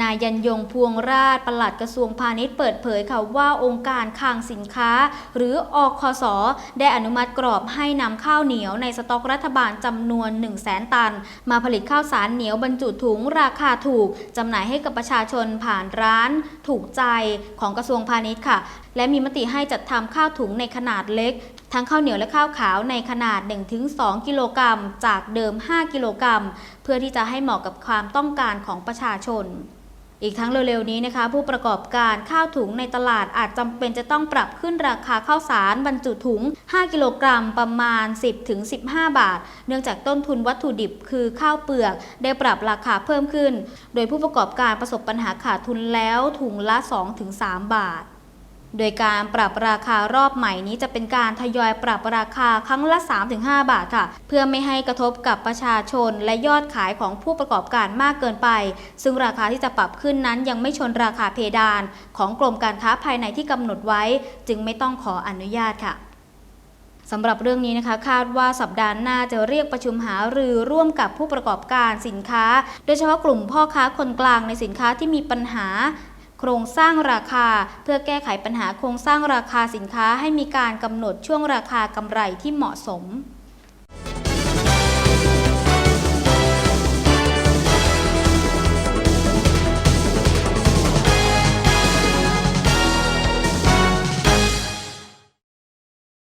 นายยันยงพวงราชปลัดกระทรวงพาณิชย์เปิดเผยค่ะว่าองค์การคลังสินค้า หรืออคสได้อนุมัติกรอบให้นำข้าวเหนียวในสต็อกรัฐบาลจำนวน 1 0 0 0 0แตัน มาผลิตข้าวสารเหนียวบรรจุถุงราคาถูกจำหน่ายให้กับประชาชนผ่านร้านถูกใจของกระทรวงพาณิชย์ค่ะ และมีมติให้จัดทำข้าวถุงในขนาดเล็กทั้งข้าวเหนียวและข้าวขาวในขนาด 1-2 กิโลกรัม จากเดิม 5 กิโลกรัม เพื่อที่จะให้เหมาะกับความต้องการของประชาชน อีกทั้งเร็วๆนี้นะคะ ผู้ประกอบการข้าวถุงในตลาดอาจจำเป็นจะต้องปรับขึ้นราคาข้าวสารบรรจุถุง 5 กิโลกรัมประมาณ 10-15 บาท เนื่องจากต้นทุนวัตถุดิบคือข้าวเปลือก ได้ปรับราคาเพิ่มขึ้น โดยผู้ประกอบการประสบปัญหาขาดทุนแล้วถุงละ 2-3 บาท โดยการปรับราคารอบใหม่นี้จะเป็นการทยอยปรับราคาครั้งละ 3-5 บาทค่ะ เพื่อไม่ให้กระทบกับประชาชนและยอดขายของผู้ประกอบการมากเกินไป ซึ่งราคาที่จะปรับขึ้นนั้นยังไม่ชนราคาเพดาน ของกรมการค้าภายในที่กำหนดไว้ จึงไม่ต้องขออนุญาตค่ะสำหรับเรื่องนี้นะคะคาดว่าสัปดาห์หน้าจะเรียกประชุมหารือร่วมกับผู้ประกอบการสินค้า โดยเฉพาะกลุ่มพ่อค้าคนกลางในสินค้าที่มีปัญหา โครงสร้างราคา เพื่อแก้ไขปัญหาโครงสร้างราคาสินค้าให้มีการกำหนดช่วงราคากำไรที่เหมาะสม